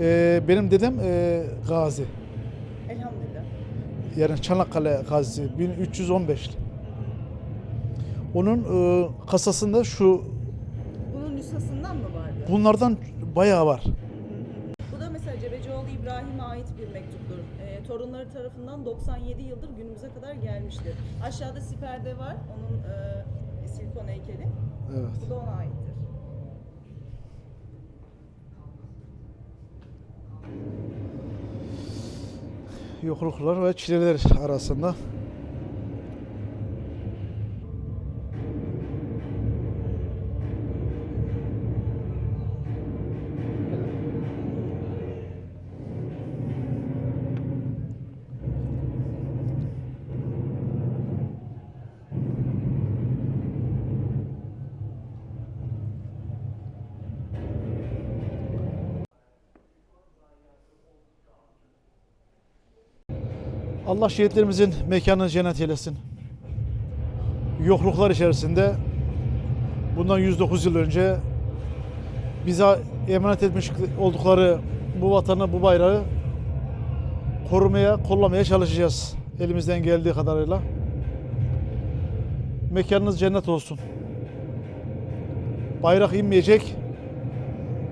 Ee, benim dedem e, gazi. Elhamdülillah. Yani Çanakkale gazisi 1315'li. Onun e, kasasında şu Bunun nüshasından mı vardı? bunlardan bayağı var. Bu da mesela Cebecioğlu İbrahim'e ait bir mektuptur. Ee, torunları tarafından 97 yıldır günümüze kadar gelmiştir. Aşağıda siperde var onun e, silikon heykeli. Evet. Bu da ona aittir. Yokluklar ve çileler arasında. Allah şehitlerimizin mekanını cennet eylesin. Yokluklar içerisinde bundan 109 yıl önce bize emanet etmiş oldukları bu vatanı, bu bayrağı korumaya, kollamaya çalışacağız elimizden geldiği kadarıyla. Mekanınız cennet olsun. Bayrak inmeyecek,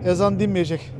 ezan dinmeyecek.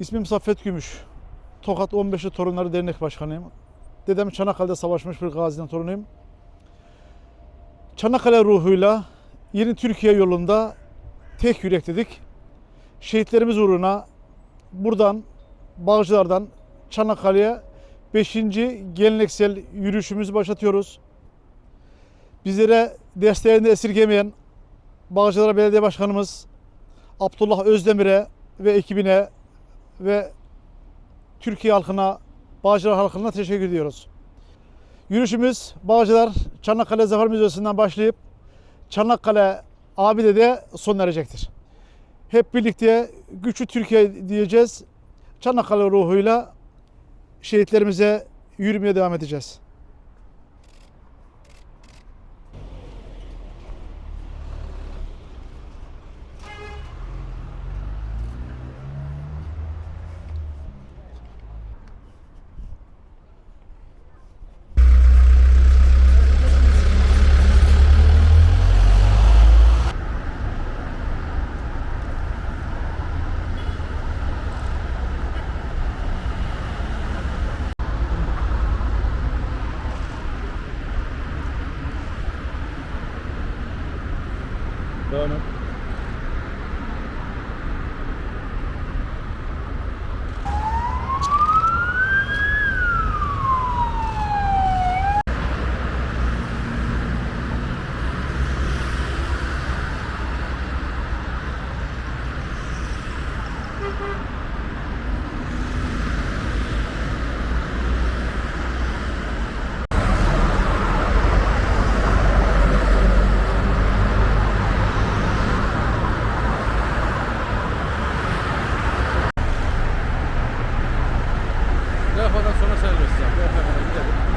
İsmim Saffet Gümüş. Tokat 15'li Torunları Dernek Başkanıyım. Dedem Çanakkale'de savaşmış bir gazinin torunuyum. Çanakkale ruhuyla yeni Türkiye yolunda tek yürek dedik. Şehitlerimiz uğruna buradan Bağcılar'dan Çanakkale'ye 5. geleneksel yürüyüşümüzü başlatıyoruz. Bizlere desteğini esirgemeyen Bağcılar Belediye Başkanımız Abdullah Özdemir'e ve ekibine ve Türkiye halkına, Bağcılar halkına teşekkür ediyoruz. Yürüyüşümüz Bağcılar Çanakkale Zafer Müzesi'nden başlayıp Çanakkale Abide'de son erecektir. Hep birlikte güçlü Türkiye diyeceğiz. Çanakkale ruhuyla şehitlerimize yürümeye devam edeceğiz. Doğru. Kafadan sonra serbest zaten. Orta kadar gidelim.